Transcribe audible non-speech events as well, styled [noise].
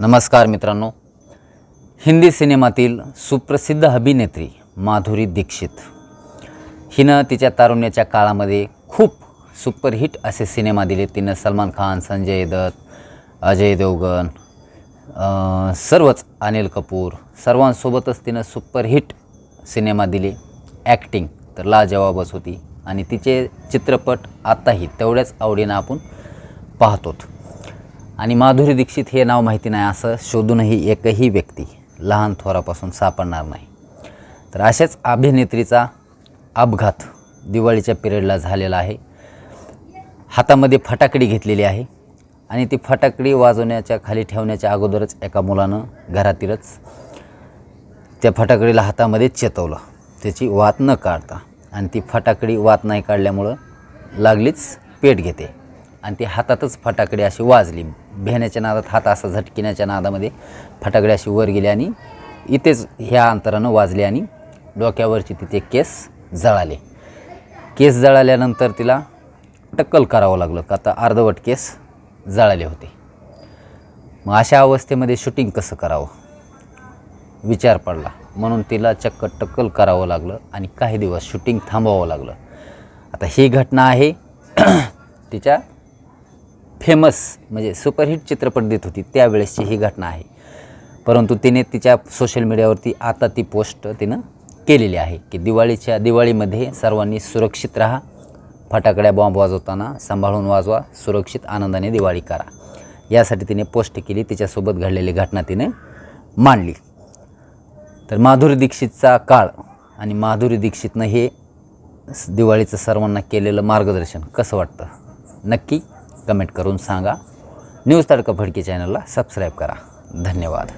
नमस्कार मित्रांनो. हिंदी सिनेमातील सुप्रसिद्ध अभिनेत्री माधुरी दीक्षित. हिनं तिच्या तारुण्याच्या काळामध्ये खूप सुपरहिट असे सिनेमा दिले. तिनं सलमान खान संजय दत्त अजय देवगन सर्वच अनिल कपूर सर्वांसोबतच तिनं सुपरहिट सिनेमा दिले. ॲक्टिंग तर लाजवाबच होती आणि तिचे चित्रपट आत्ताही तेवढ्याच आवडीनं आपण पाहतोत. आणि माधुरी दीक्षित हे नाव माहिती नाही असं शोधूनही एकही व्यक्ती लहान थोरापासून सापडणार नाही. तर अशाच अभिनेत्रीचा अपघात दिवाळीच्या पिरियडला झालेला आहे. हातामध्ये फटाकडी घेतलेली आहे आणि ती फटाकडी वाजवण्याच्या खाली ठेवण्याच्या अगोदरच एका मुलानं घरातीलच त्या फटाकडीला हातामध्ये चेतवलं. त्याची वात न काढता आणि ती फटाकडी वात नाही काढल्यामुळं लागलीच पेट घेते आणि ती हातातच फटाकडी अशी वाजली. भेण्याच्या नादात हात असा झटकिण्याच्या नादामध्ये फटाकडी अशी वर गेली आणि इथेच ह्या अंतरानं वाजले आणि डोक्यावरची तिथे केस जळाले. केस जळाल्यानंतर तिला टक्कल करावं लागलं का आता अर्धवट केस जळाले होते. मग अशा अवस्थेमध्ये शूटिंग कसं करावं? विचार पडला. म्हणून तिला चक्क टक्कल करावं लागलं आणि काही दिवस शूटिंग थांबवावं लागलं. आता ही घटना आहे [clears throat] तिच्या फेमस म्हणजे सुपरहिट चित्रपट देत होती त्यावेळेसची ही घटना आहे. परंतु तिने तिच्या सोशल मीडियावरती आता ती पोस्ट तिनं केलेली आहे की दिवाळीच्या दिवाळीमध्ये सर्वांनी सुरक्षित राहा फटाकड्या बॉम्ब वाजवताना सांभाळून वाजवा सुरक्षित आनंदाने दिवाळी करा. यासाठी तिने पोस्ट केली तिच्यासोबत घडलेली घटना तिने मांडली. तर माधुरी दीक्षितचा काळ आणि माधुरी दीक्षितनं हे दिवाळीचं सर्वांना केलेलं मार्गदर्शन कसं वाटतं? नक्की कमेंट करून सांगा. न्यूज तडका फडकी चॅनलला सबस्क्राईब करा. धन्यवाद.